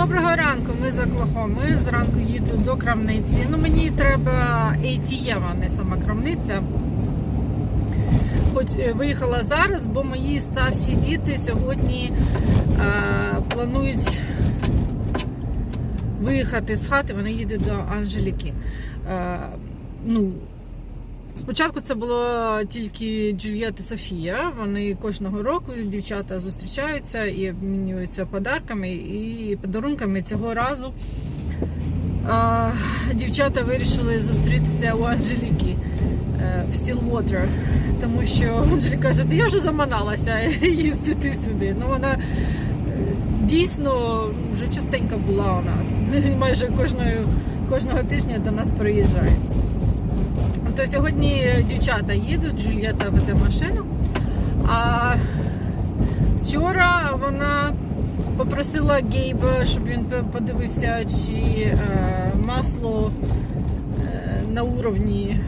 Доброго ранку, ми з Оклахоми. Зранку їду до крамниці. Ну мені треба ATM, а не сама крамниця. Хоч е, виїхала зараз, бо мої старші діти сьогодні е, планують виїхати з хати. Вони їдуть до Анжеліки. Е, ну, Спочатку це було тільки Джульєт і Софія. Вони кожного року дівчата зустрічаються і обмінюються подарками і подарунками. Цього разу дівчата вирішили зустрітися у Анжеліки е, в Stillwater, тому що Анжеліка каже, «Та я вже заманалася їздити сюди. Ну вона е, дійсно вже частенько була у нас. Майже кожного, кожного тижня до нас приїжджає. То сьогодні дівчата їдуть, Джульєта веде машину. А вчора вона попросила Гейба, щоб він подивився, чи е, масло е, на уровні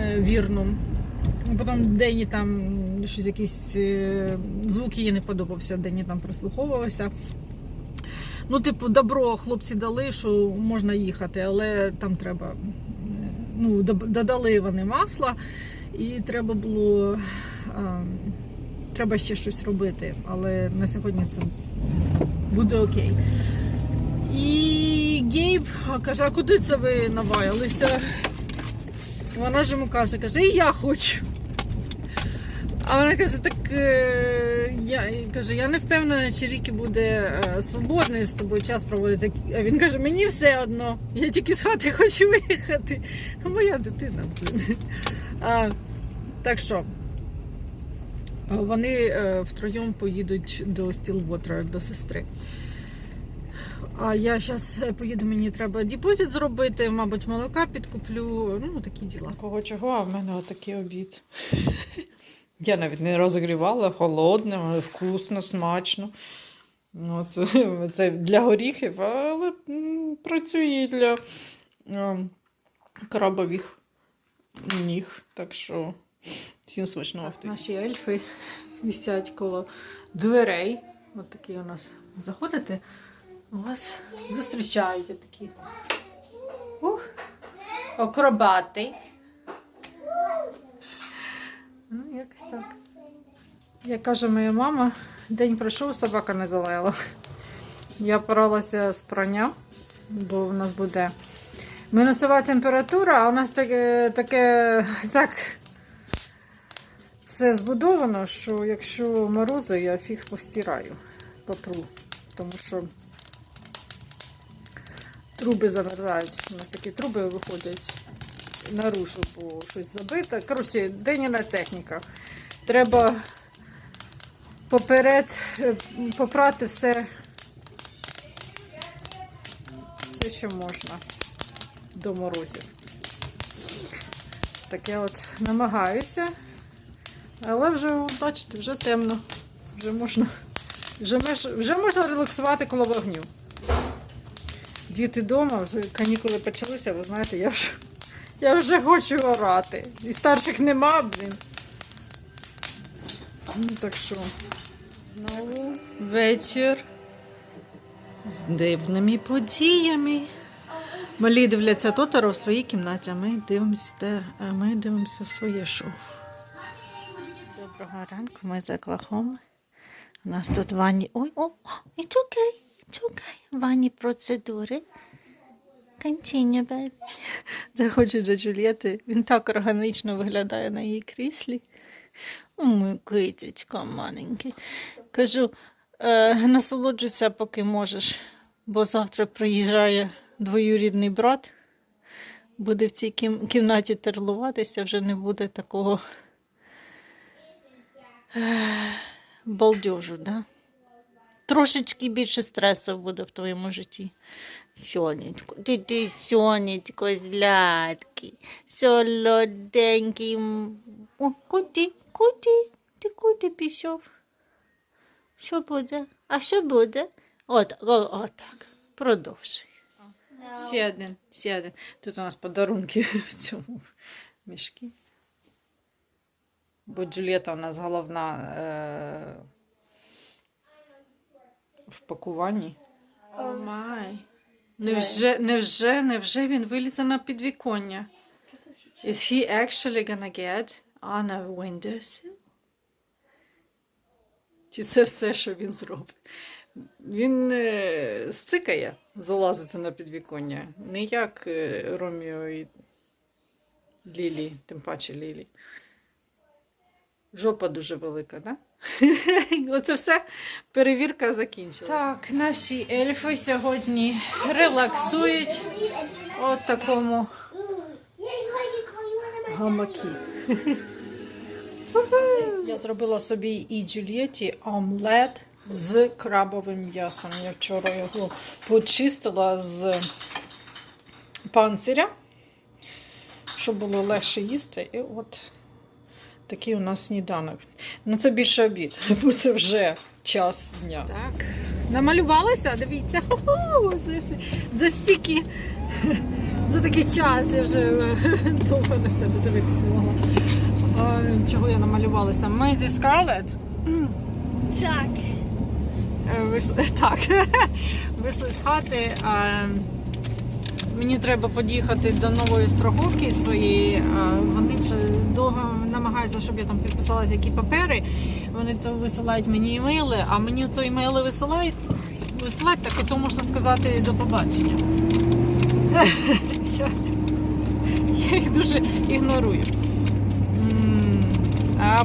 е, вірному. Потім Дені там щось якісь е, звук їй не подобався, Дені там прислуховувався. Ну, типу, добро хлопці дали, що можна їхати, але там треба. Ну, додали вони масла, і треба було. е, треба ще щось робити, але на сьогодні це буде окей. І Гейб каже: а куди це ви наваялися? Вона ж йому каже, каже, і я хочу. А вона каже, так е, я каже, я не впевнена, чи Рікі буде е, свободний з тобою час проводити. А він каже, мені все одно, я тільки з хати хочу виїхати. Моя дитина. А, так що вони е, втроєм поїдуть до Стілвотера, до сестри. А я зараз поїду, мені треба депозит зробити, мабуть, молока підкуплю. Ну, такі діла. Кого чого, а в мене отакий обід. Я навіть не розгрівала, холодне, вкусно, смачно. Ну, От, це для горіхів, але працює і для е, крабових ніг. Так що всім смачного. Наші ельфи висять коло дверей. От такі у нас заходите. У вас зустрічають такі. Ух, акробати. Ну, якось так. Як каже моя мама, день пройшов, собака не залаяла. Я поралася з прання, бо в нас буде мінусова температура, а у нас таке, таке так все збудовано, що якщо морози, я фіг постираю, попру. Тому що труби замерзають. У нас такі труби виходять наружу, бо щось забите. Коротше, денніна техніка. Треба поперед е, попрати все, все, що можна до морозів. Так я от намагаюся. Але вже, бачите, вже темно. Вже можна, вже, вже можна релаксувати коло вогню. Діти вдома, вже канікули почалися, ви знаєте, я вже, я вже хочу орати. І старших нема, блін. Ну, так що, знову вечір з дивними подіями. Малі дивляться Тоторо в своїй кімнаті, а ми дивимося, те- а ми дивимося своє шоу. Доброго ранку, ми з Оклахоми. У нас тут ванні. Ой, о, it's okay, it's okay. Ванні процедури. Continue, baby. Заходжу до Джульєти. Він так органічно виглядає на її кріслі. О, мій китечка маленький. Кажу, е, насолоджуйся, поки можеш, бо завтра приїжджає двоюрідний брат. Буде в цій кім- кімнаті терлуватися, вже не буде такого балдежу, да? Трошечки більше стресу буде в твоєму житті. Сонечко, ти ти сонечко злядкий, солоденький. О, куди, куди, ти куди пішов? Що буде? А що буде? От, о, отак. Продовжуй. Ще один, ще один. Тут у нас подарунки в цьому мішки. Бо Джульєта у нас головна е, в пакуванні. О май. Невже, невже, невже він вилізе на підвіконня? Is he actually gonna get on a windowsill? Чи це все, що він зробить? Він е, сцикає залазити на підвіконня. Не як е, Роміо і Лілі, тим паче Лілі. Жопа дуже велика, так? Да? Оце все перевірка закінчилася. Так, наші ельфи сьогодні релаксують от такому гамакі. Я зробила собі і Джульєті омлет з крабовим м'ясом. Я вчора його почистила з панциря, щоб було легше їсти. І от такий у нас сніданок. Ну це більше обід, бо це вже час дня. Так. Намалювалася, дивіться, за, за стільки, за такий час я вже довго на себе дивитися могла. Чого я намалювалася? Ми зі Скарлет Так. е, вийшли, так, вийшли з хати. Мені треба під'їхати до нової страховки своєї. Вони вже довго намагаються, щоб я там підписалася, які папери. Вони то висилають мені імейли, а мені то імейли висилають. Висилають, так то можна сказати до побачення. Я, я їх дуже ігнорую. А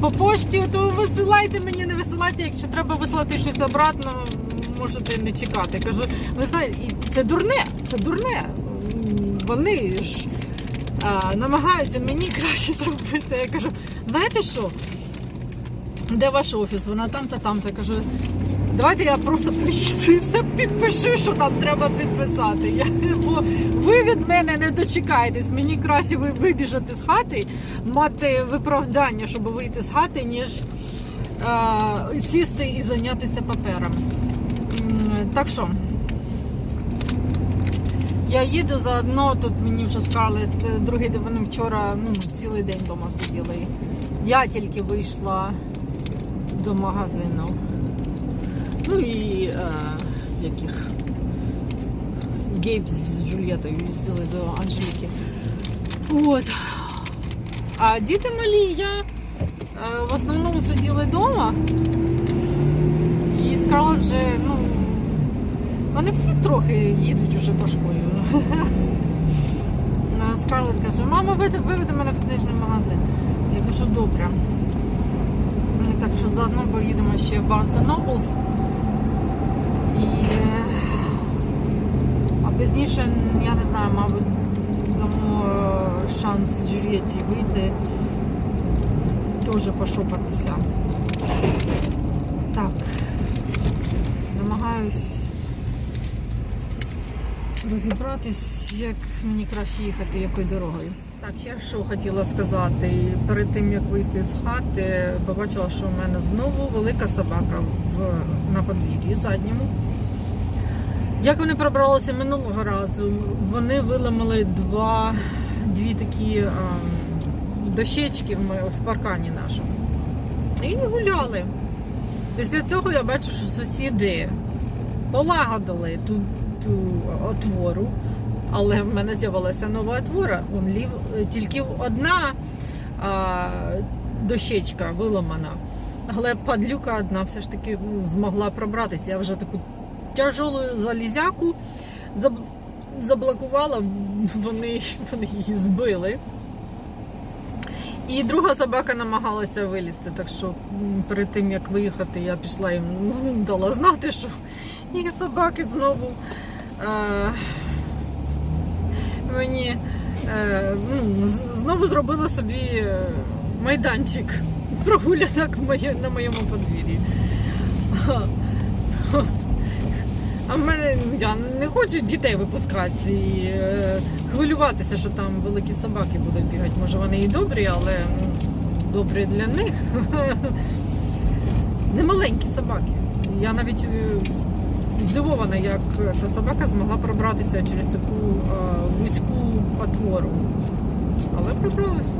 по пошті то висилайте мені, не висилайте. Якщо треба висилати щось обратно, можете не чекати. Кажу, ви знаєте, це дурне, це дурне. Вони ж а, намагаються мені краще зробити. Я кажу, знаєте що? Де ваш офіс? Вона там-то. Я кажу, давайте я просто приїду і все підпишу, що там треба підписати. Я, бо ви від мене не дочекаєтесь. Мені краще ви вибіжати з хати, мати виправдання, щоб вийти з хати, ніж е, сісти і зайнятися папером. Так що. Я їду заодно, тут мені вже Скарлет, е, другий день вони вчора ну, цілий день вдома сиділи. Я тільки вийшла до магазину. Ну і е, яких Гейб з Джульєтою їздили до Анжеліки. От. А діти малі, я е, в основному сиділи вдома. І Скарлет вже, ну, вони всі трохи їдуть уже башкою. А Скарлет каже, мама, виведи мене в книжний магазин. Я кажу, добре. Ну, Так що заодно поїдемо ще в Barnes Nobles. І... е, А пізніше, я не знаю, мабуть, дамо е, шанс Джульєті вийти, теж пошопатися. Так. Намагаюсь розібратись, як мені краще їхати, якою дорогою. Так, я що хотіла сказати. Перед тим як вийти з хати, побачила, що в мене знову велика собака в, на подвір'ї задньому. Як вони пробралися минулого разу, вони виламали два, дві такі а, дощечки в, паркані нашому. І гуляли. Після цього я бачу, що сусіди полагодили ту, ту отвору, але в мене з'явилася нова отвора. Вон лів, тільки одна а, дощечка виламана. Але падлюка одна все ж таки змогла пробратися. Я вже таку тяжелу залізяку заблокувала, вони, вони її збили. І друга собака намагалася вилізти, так що перед тим як виїхати, я пішла їм ну, дала знати, що їх собаки знову е, мені е, ну, знову зробила собі е, майданчик прогулянок на моєму подвір'ї. А в мене я не хочу дітей випускати і е, хвилюватися, що там великі собаки будуть бігати. Може вони і добрі, але добрі для них. Не маленькі собаки. Я навіть е, здивована, як та собака змогла пробратися через таку е, вузьку отвору. Але пробралася.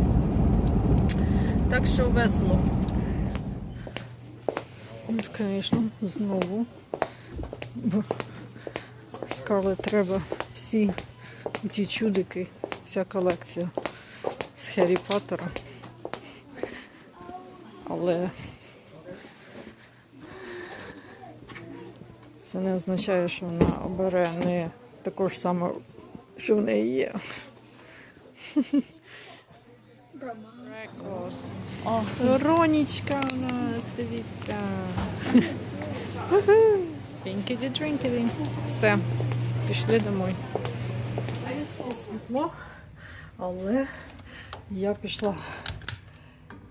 Так що весело. Звісно, знову. Бо Скарлет треба всі ці чудики, вся колекція з Херрі Поттера. Але це не означає, що вона обере не таку ж саме, що в неї є. О, Ронічка у нас, дивіться. Пінкіді дрінкіді. Все, пішли домой. Світло, але я пішла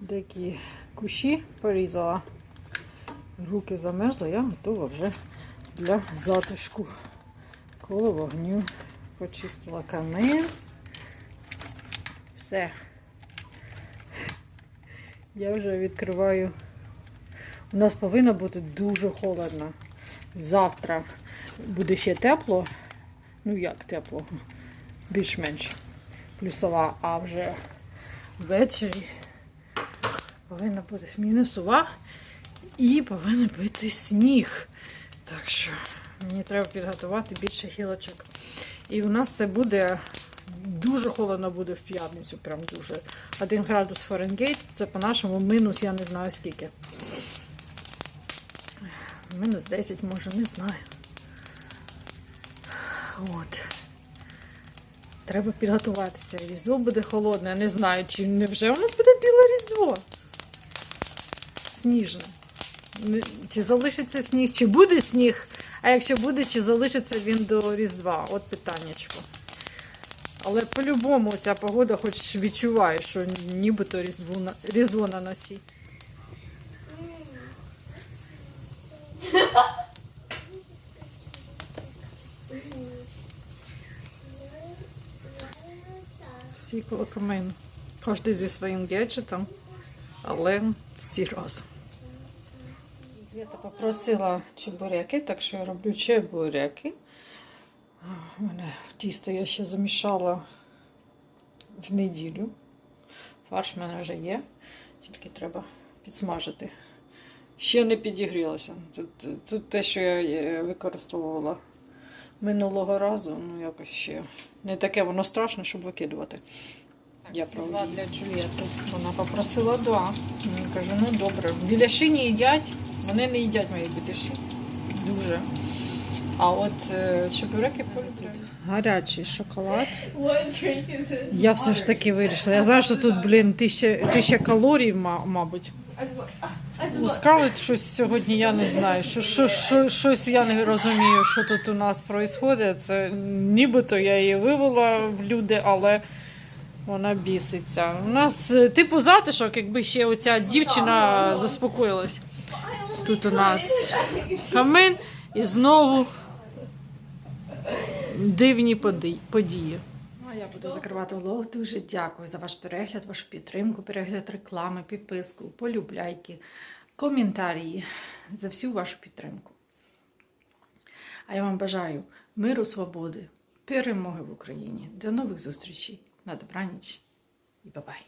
деякі кущі порізала. Руки замерзли, я готова вже для затишку. Коло вогню почистила камин. Все. Я вже відкриваю. У нас повинно бути дуже холодно. Завтра буде ще тепло. Ну як тепло? Більш-менш плюсова, а вже ввечері повинна бути мінусова і повинен бути сніг. Так що мені треба підготувати більше гілочок. І у нас це буде дуже холодно буде в п'ятницю, прям дуже. 1 градус Фаренгейт, це по-нашому мінус, я не знаю скільки. Мінус 10, може, не знаю. От. Треба підготуватися. Різдво буде холодне. Я не знаю, чи не вже у нас буде біле різдво. Сніжне. Чи залишиться сніг, чи буде сніг, а якщо буде, чи залишиться він до Різдва? От питаннячко. Але по-любому ця погода хоч відчуває, що нібито Різдво Різдво на носі. Всі коло камину. Кожен зі своїм гаджетом, але всі разом. Я так попросила чебуряки, так що я роблю чебуряки. У мене тісто я ще замішала в неділю. Фарш в мене вже є, тільки треба підсмажити. Ще не підігрілося. Тут, тут те, що я використовувала минулого разу, ну якось ще не таке воно страшне, щоб викидувати. Я це два для Джулієти. Вона попросила два. Я кажу, ну добре. Біляші не їдять, вони не їдять мої біляші. Дуже. А от е, чебуреки полюбляють. Гарячий шоколад. Я все ж таки вирішила. Я знаю, що тут, блін, тисяча, тисяча калорій, ма- мабуть. У щось сьогодні я не знаю. Що, що, що, щось я не розумію, що тут у нас відбувається. Це нібито я її вивела в люди, але вона біситься. У нас е, типу затишок, якби ще оця дівчина заспокоїлась. Тут у нас камин і знову дивні події. Ну, а я буду закривати влог. Дуже дякую за ваш перегляд, вашу підтримку, перегляд реклами, підписку, полюбляйки, коментарі, за всю вашу підтримку. А я вам бажаю миру, свободи, перемоги в Україні. До нових зустрічей. На добраніч і бабай.